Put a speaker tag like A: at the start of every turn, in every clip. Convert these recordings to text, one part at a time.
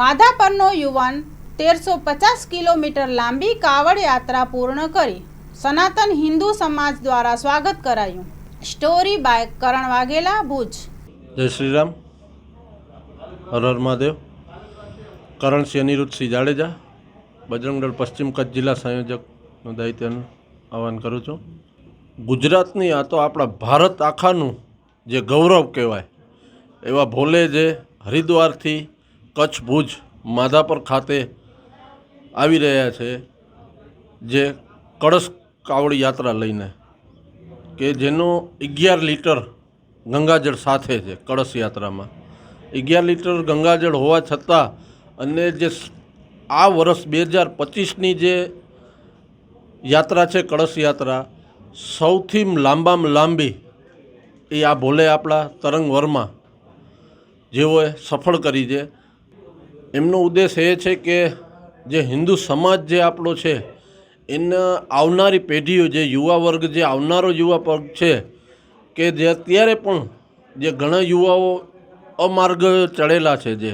A: માધાપરનો યુવાન તેરસો પચાસ કિલોમીટર લાંબી કાવડ યાત્રા પૂર્ણ કરી સનાતન હિન્દુ સમાજ દ્વારા સ્વાગત કરાયું. Story by Karan Vaghela, Bhuj.
B: જય શ્રી રામ હર હર મહાદેવ. કરણસિંહ અનિરુદ્ધસિંહ જાડેજા બજરંગદળ પશ્ચિમ કચ્છ જિલ્લા સંયોજકનું દાયિત્વનું આહવાન કરું છું. ગુજરાતની આ તો આપણા ભારત આખાનું જે ગૌરવ કહેવાય, એવા ભોલે જે હરિદ્વારથી કચ્છ ભુજ માધાપર ખાતે આવી રહ્યા છે જે કળશ કાવડ યાત્રા લઈને, કે જેનો અગિયાર લીટર ગંગાજળ સાથે છે કળશ યાત્રામાં. અગિયાર લીટર ગંગાજળ હોવા છતાં અને જે આ વર્ષ બે હજાર પચીસની જે યાત્રા છે કળશ યાત્રા, સૌથી લાંબામાં લાંબી એ આ ભોલે આપણા તરંગ વર્મા જેઓએ સફળ કરી છે. એમનો ઉદ્દેશ એ છે કે જે હિન્દુ સમાજ જે આપણો છે, એના આવનારી પેઢીઓ જે યુવા વર્ગ જે આવનારો યુવા વર્ગ છે, કે જે અત્યારે પણ જે ઘણા યુવાઓ અમાર્ગ ચડેલા છે જે,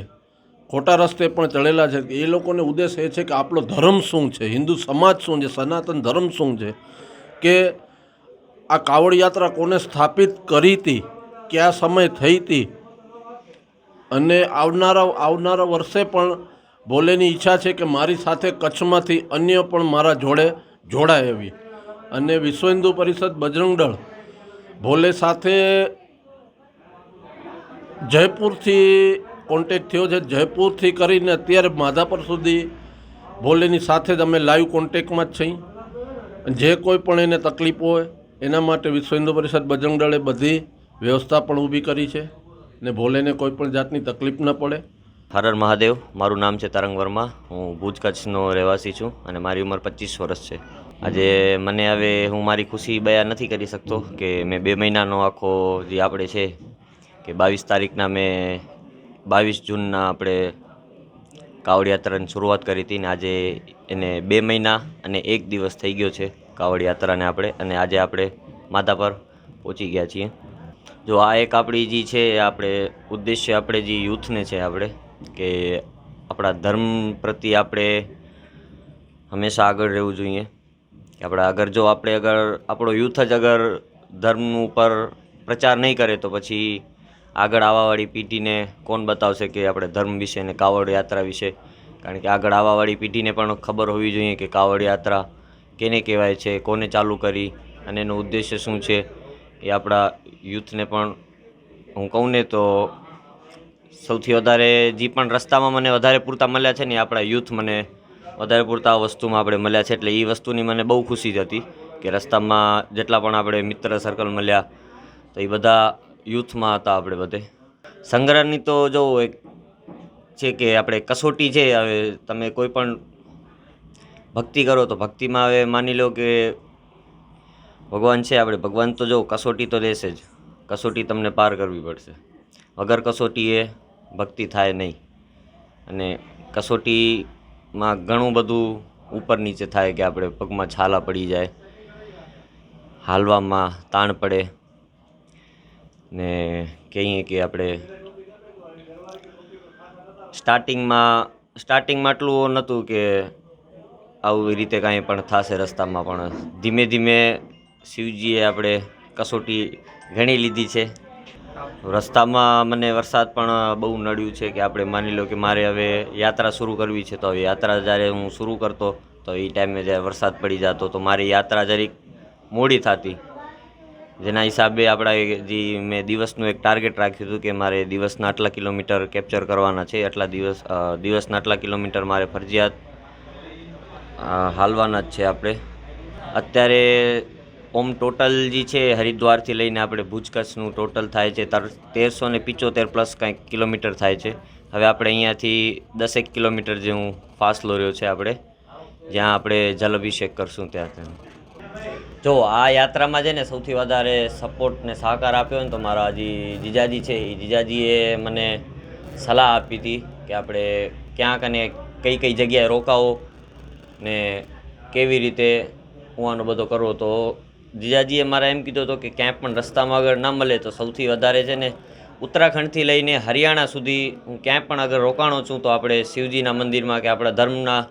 B: ખોટા રસ્તે પણ ચડેલા છે, એ લોકોને ઉદ્દેશ એ છે કે આપણો ધર્મ શું છે, હિન્દુ સમાજ શું છે, સનાતન ધર્મ શું છે, કે આ કાવડ યાત્રા કોને સ્થાપિત કરી હતી, કયા સમય થઈ હતી અને આવનારા આવનારા વર્ષે પણ ભોલેની ઈચ્છા છે કે મારી સાથે કચ્છમાંથી અન્ય પણ મારા જોડે જોડાય એવી. અને વિશ્વ હિન્દુ પરિષદ બજરંગ દળ ભોલે સાથે જયપુરથી કોન્ટેક થયો છે. જયપુરથી કરીને અત્યારે માધાપર સુધી ભોલેની સાથે જ અમે લાઈવ કોન્ટેકમાં જ છીએ. જે કોઈ પણ એને તકલીફ હોય, એના માટે વિશ્વ હિન્દુ પરિષદ બજરંગ દળે બધી વ્યવસ્થા પણ ઊભી કરી છે. ને ભોલેને કોઈ પણ જાતની તકલીફ ન પડે.
C: હર હર મહાદેવ, મારું નામ છે તરંગ વર્મા. હું ભુજ કચ્છનો રહેવાસી છું અને મારી ઉંમર પચીસ વર્ષ છે. આજે મને હવે હું મારી ખુશી બયાન નથી કરી શકતો કે મેં બે મહિનાનો આખો જે આપણે છે કે બાવીસ તારીખના મેં બાવીસ જૂનના આપણે કાવડ યાત્રાની શરૂઆત કરી હતી ને આજે એને બે મહિના અને એક દિવસ થઈ ગયો છે કાવડ યાત્રાને આપણે અને આજે આપણે માતા પર પહોંચી ગયા છીએ. જો આ એક આપણી જે છે આપણે ઉદ્દેશ્ય આપણે જે યુથને છે આપણે, કે આપણા ધર્મ પ્રત્યે આપણે હંમેશા આગળ રહેવું જોઈએ. કે આપણે અગર જો આપણે અગર આપણો યુથ જ અગર ધર્મ ઉપર પ્રચાર નહીં કરે, તો પછી આગળ આવવાવાળી પેઢીને કોણ બતાવશે કે આપણે ધર્મ વિશે ને કાવડ યાત્રા વિશે? કારણ કે આગળ આવવાવાળી પેઢીને પણ ખબર હોવી જોઈએ કે કાવડ યાત્રા કેને કહેવાય છે, કોને ચાલુ કરી અને એનો ઉદ્દેશ્ય શું છે? એ આપણા યુથને પણ હું કહું ને તો સૌથી વધારે જે પણ રસ્તામાં મને વધારે પૂરતા મળ્યા છે ને એ આપણા યુથ મને વધારે પૂરતા વસ્તુમાં આપણે મળ્યા છે એટલે એ વસ્તુની મને બહુ ખુશી હતી કે રસ્તામાં જેટલા પણ આપણે મિત્ર સર્કલ મળ્યા, તો એ બધા યુથમાં હતા આપણે બધે. સંગ્રહની તો જો એક છે કે આપણે કસોટી છે, હવે તમે કોઈ પણ ભક્તિ કરો તો ભક્તિમાં હવે માની લો કે ભગવાન છે આપણે. ભગવાન તો જો કસોટી તો લેશે જ. કસોટી તમને પાર કરવી પડશે. વગર કસોટીએ ભક્તિ થાય નહીં. અને કસોટીમાં ઘણું બધું ઉપર નીચે થાય કે આપણે પગમાં છાલા પડી જાય, હાલવામાં તાણ પડે ને કહીએ કે આપણે સ્ટાર્ટિંગમાં સ્ટાર્ટિંગમાં આટલું નહોતું કે આવી રીતે કાંઈ પણ થશે રસ્તામાં, પણ ધીમે ધીમે શિવજીએ આપણે કસોટી ઘણી લીધી છે. રસ્તામાં મને વરસાદ પણ બહુ નડ્યું છે કે આપણે માની લો કે મારે હવે યાત્રા શરૂ કરવી છે, તો હવે યાત્રા જ્યારે હું શરૂ કરતો, તો એ ટાઈમે જ્યારે વરસાદ પડી જતો, તો મારી યાત્રા જરીક મોડી થતી. જેના હિસાબે આપણા જે મેં દિવસનું એક ટાર્ગેટ રાખ્યું હતું કે મારે દિવસના આટલા કિલોમીટર કેપ્ચર કરવાના છે, આટલા દિવસ દિવસના આટલા કિલોમીટર મારે ફરજિયાત હાલવાના જ છે આપણે. અત્યારે ઓમ ટોટલ જે છે હરિદ્વારથી લઈને આપણે ભુજ કચ્છનું ટોટલ થાય છે તેરસો ને પિચોતેર પ્લસ કાંઈક કિલોમીટર થાય છે. હવે આપણે અહીંયાથી દસેક કિલોમીટર જેવું ફાસલો રહ્યો છે આપણે, જ્યાં આપણે જલાભિષેક કરશું ત્યાં જો, આ યાત્રામાં છે ને સૌથી વધારે સપોર્ટ ને સહકાર આપ્યો ને તો મારા જે જીજાજી છે. એ જીજાજીએ મને સલાહ આપી હતી કે આપણે ક્યાંક અને કઈ કઈ જગ્યાએ રોકાવો ને કેવી રીતે હું બધો કરવો તો જીજાજીએ મારા એમ કીધું હતું કે ક્યાંય પણ રસ્તામાં આગળ ના મળે તો સૌથી વધારે છે ને ઉત્તરાખંડથી લઈને હરિયાણા સુધી હું ક્યાંય પણ અગર રોકાણો છું તો આપણે શિવજીના મંદિરમાં કે આપણા ધર્મના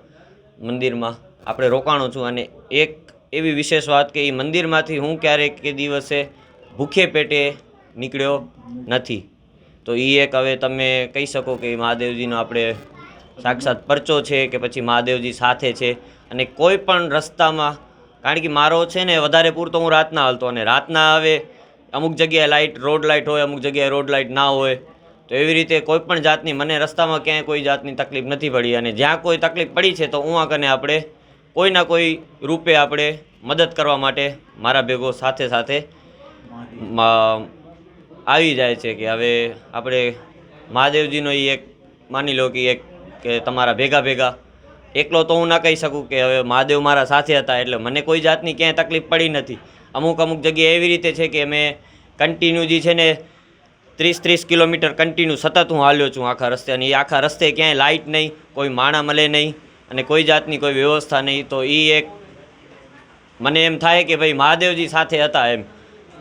C: મંદિરમાં આપણે રોકાણો છું. અને એક એવી વિશેષ વાત કે એ મંદિરમાંથી હું ક્યારેક કે દિવસે ભૂખે પેટે નીકળ્યો નથી. તો એ એક હવે તમે કહી શકો કે મહાદેવજીનો આપણે સાક્ષાત પરચો છે કે પછી મહાદેવજી સાથે છે. અને કોઈ પણ રસ્તામાં કારણ કે મારો છે ને વધારે પૂરતો હું રાતના હાલતો અને રાતના આવે અમુક જગ્યાએ લાઇટ રોડ લાઇટ હોય અમુક જગ્યાએ રોડ લાઇટ ના હોય તો એવી રીતે કોઈ પણ જાતની મને રસ્તામાં ક્યાંય કોઈ જાતની તકલીફ નથી પડી અને જ્યાં કોઈ તકલીફ પડી છે તો હું કને આપણે કોઈના કોઈ રૂપે આપણે મદદ કરવા માટે મારા ભેગો સાથે સાથે આવી જાય છે કે હવે આપણે મહાદેવજીનો એ એક માની લો કે એક કે તમારા ભેગા ભેગા એકલો તો હું ના કહી શકું કે હવે મહાદેવ મારા સાથે હતા, એટલે મને કોઈ જાતની ક્યાંય તકલીફ પડી નથી. અમુક અમુક જગ્યાએ એવી રીતે છે કે મેં કન્ટિન્યુ જે છે ને ત્રીસ ત્રીસ કિલોમીટર કન્ટિન્યુ સતત હું હાલ્યો છું આખા રસ્તે, અને એ આખા રસ્તે ક્યાંય લાઇટ નહીં, કોઈ માણા મળે નહીં, અને કોઈ જાતની કોઈ વ્યવસ્થા નહીં, તો એ એક મને એમ થાય કે ભાઈ મહાદેવજી સાથે હતા એમ.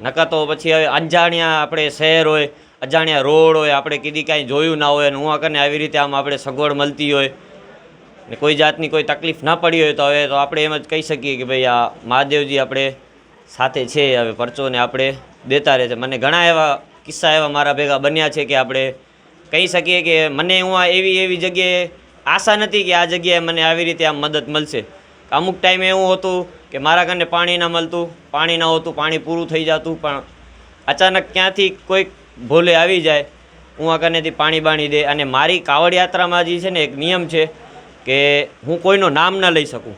C: નકા તો પછી હવે અંજાણ્યા આપણે શહેર હોય, અજાણ્યા રોડ હોય, આપણે કીધી કાંઈ જોયું ના હોય, અને હું કને આવી રીતે આમ આપણે સગવડ મળતી હોય ને કોઈ જાતની કોઈ તકલીફ ના પડી હોય તો હવે તો આપણે એમ જ કહી શકીએ કે ભાઈ આ મહાદેવજી આપણે સાથે છે, હવે પરચોને આપણે દેતા રહે છે. મને ઘણા એવા કિસ્સા એવા મારા ભેગા બન્યા છે કે આપણે કહી શકીએ કે મને હું આ એવી એવી જગ્યાએ આશા નથી કે આ જગ્યાએ મને આવી રીતે આમ મદદ મળશે. અમુક ટાઈમે એવું હતું કે મારા ઘરને પાણી ના મળતું, પાણી ના હોતું, પાણી પૂરું થઈ જતું, પણ અચાનક ક્યાંથી કોઈક ભોલે આવી જાય, હું આ કનેથી પાણી બાણી દે અને મારી કાવડ યાત્રામાં જે છે ને એક નિયમ છે કે હું કોઈનું નામ ન લઈ શકું.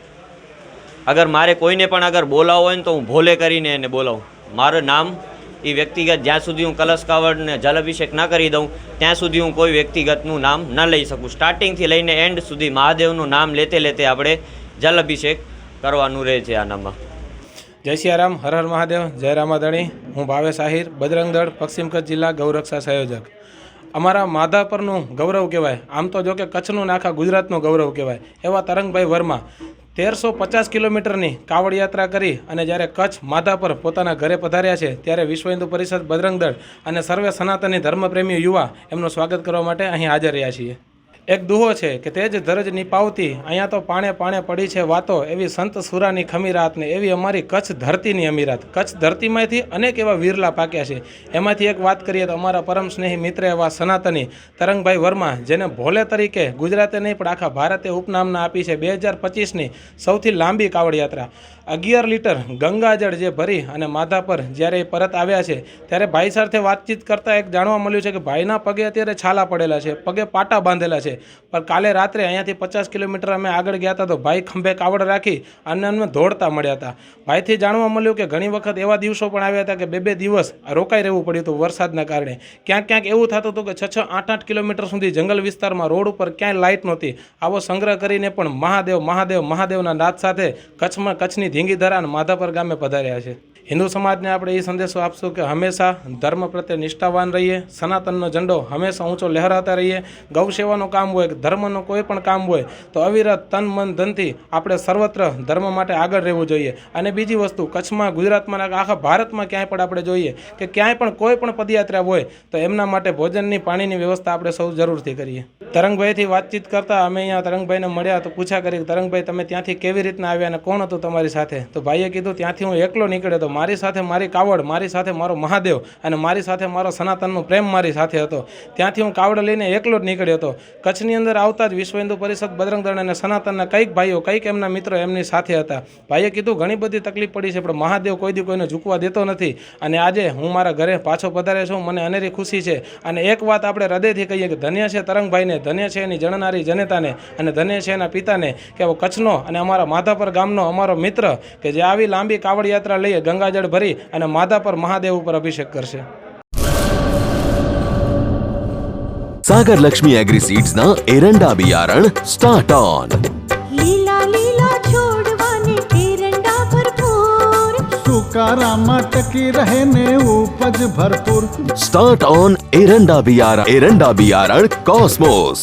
C: અગર મારે કોઈને પણ અગર બોલાવવો હોય ને તો હું ભોલે કરીને એને બોલાવું. મારું નામ એ વ્યક્તિગત જ્યાં સુધી હું કલશ કાવડને જલ અભિષેક ના કરી દઉં, ત્યાં સુધી હું કોઈ વ્યક્તિગતનું નામ ન લઈ શકું. સ્ટાર્ટિંગથી લઈને એન્ડ સુધી મહાદેવનું નામ લેતે લેતે આપણે જલ અભિષેક કરવાનું રહે છે આનામાં
D: જય સિયારામ, હર હર મહાદેવ, જય રામાધણી. હું ભાવેશ આહિર બજરંગ પશ્ચિમ કચ્છ જિલ્લા ગૌરક્ષા સંયોજક. અમારા માધાપરનું ગૌરવ કહેવાય. આમ તો જો કે કચ્છનું નાખા ગુજરાતનું ગૌરવ કહેવાય. એવા તરંગભાઈ વર્મા તેરસો પચાસ કિલોમીટરની કાવડ યાત્રા કરી અને જ્યારે કચ્છ માધાપર પોતાના ઘરે પધાર્યા છે, ત્યારે વિશ્વ હિન્દુ પરિષદ બજરંગ દળ અને સર્વે સનાતની ધર્મપ્રેમી યુવા એમનું સ્વાગત કરવા માટે અહીં હાજર રહ્યા છીએ. એક દુહો છે કે તે જ ધરજ નિપાવતી, અહીંયા તો પાણે પાણે પડી છે વાતો, એવી સંત સુરાની ખમીરાત ને એવી અમારી કચ્છ ધરતીની અમીરાત. કચ્છ ધરતીમાંથી અનેક એવા વીરલા પાક્યા છે. એમાંથી એક વાત કરીએ તો અમારા પરમ સ્નેહી મિત્ર એવા સનાતની, તરંગભાઈ વર્મા, જેને ભોલે તરીકે ગુજરાતે નહીં, પણ આખા ભારતે ઉપનામના આપી છે બે હજાર પચીસની સૌથી લાંબી કાવડ યાત્રા અગિયાર લીટર ગંગાજળ જે ભરી અને માથા પર જ્યારે પરત આવ્યા છે, ત્યારે ભાઈ સાથે વાતચીત કરતાં એક જાણવા મળ્યું છે કે ભાઈના પગે અત્યારે છાલા પડેલા છે, પગે પાટા બાંધેલા છે. પણ કાલે રાત્રે અહીંયાથી પચાસ કિલોમીટર અમે આગળ ગયા હતા તો ભાઈ ખંભે કાવડ રાખી અને અમે દોડતા મળ્યા હતા. ભાઈથી જાણવા મળ્યું કે ઘણી વખત એવા દિવસો પણ આવ્યા હતા કે બે બે દિવસ રોકાઈ રહેવું પડ્યું હતું વરસાદના કારણે. ક્યાંક ક્યાંક એવું થતું હતું કે છ છ આઠ આઠ કિલોમીટર સુધી જંગલ વિસ્તારમાં રોડ ઉપર ક્યાંય લાઇટ નહોતી. આવો સંગ્રહ કરીને પણ મહાદેવ મહાદેવ, મહાદેવના નાદ સાથે કચ્છમાં કચ્છની ધીંગીધરા અને માધાપર ગામે પધાર્યા છે. હિન્દુ સમાજને આપણે એ સંદેશો આપશું કે હંમેશા ધર્મ પ્રત્યે નિષ્ઠાવાન રહીએ, સનાતનનો ઝંડો હંમેશા ઊંચો લહેરાતા રહીએ. ગૌ સેવાનું કામ હોય કે ધર્મનું કોઈ પણ કામ હોય, તો અવિરત તન, મન, ધનથી આપણે સર્વત્ર ધર્મ માટે આગળ રહેવું જોઈએ. અને બીજી વસ્તુ, કચ્છમાં, ગુજરાતમાં આખા ભારતમાં ક્યાંય પણ આપણે જોઈએ કે ક્યાંય પણ કોઈ પણ પદયાત્રા હોય, તો એમના માટે ભોજનની, પાણીની વ્યવસ્થા આપણે સૌ જરૂરથી કરીએ. તરંગભાઈથી વાતચીત કરતા અમે અહીંયા તરંગભાઈને મળ્યા તો પૂછા કરી તરંગભાઈ, તમે ત્યાંથી કેવી રીતના આવ્યા અને કોણ હતું તમારી સાથે? તો ભાઈએ કીધું, ત્યાંથી હું એકલો નીકળ્યો તો મારી સાથે મારી કાવડ, મારી સાથે મારો મહાદેવ અને મારી સાથે મારો સનાતનનો પ્રેમ મારી સાથે હતો. ત્યાંથી હું કાવડ લઈને એકલો જ નીકળ્યો હતો. કચ્છની અંદર આવતા જ વિશ્વ હિન્દુ પરિષદ બજરંગ અને સનાતનના કંઈક ભાઈઓ, કંઈક એમના મિત્રો એમની સાથે હતા. ભાઈએ કીધું, ઘણી બધી તકલીફ પડી છે, પણ મહાદેવ કોઈ દી કોઈને ઝૂકવા દેતો નથી. અને આજે હું મારા ઘરે પાછો પધારે છું, મને અનેરી ખુશી છે. અને એક વાત આપણે હૃદયથી કહીએ કે ધન્ય છે તરંગભાઈને, ધન્ય છે એની જણનારી જનતાને અને ધન્ય છે એના પિતાને કે કચ્છનો અને અમારા માધાપર ગામનો અમારો મિત્ર કે જે આવી લાંબી કાવડ યાત્રા લઈએ ગંગાના ભરી અને માતા પર મહાદેવ ઉપર અભિષેક કરશે.
E: સાગર લક્ષ્મી એગ્રી સીડ્સ ના એરંડા બિયારણ સ્ટાર્ટ ઓન
F: લીલા લીલા છોડવાને એરંડા ભરપૂર.
G: સુકારામાં ટકી રહે ને ઉપજ ભરપૂર.
E: સ્ટાર્ટ
F: ઓન એરંડા બિયારણ એરંડા બિયારણ કોસ્મોસ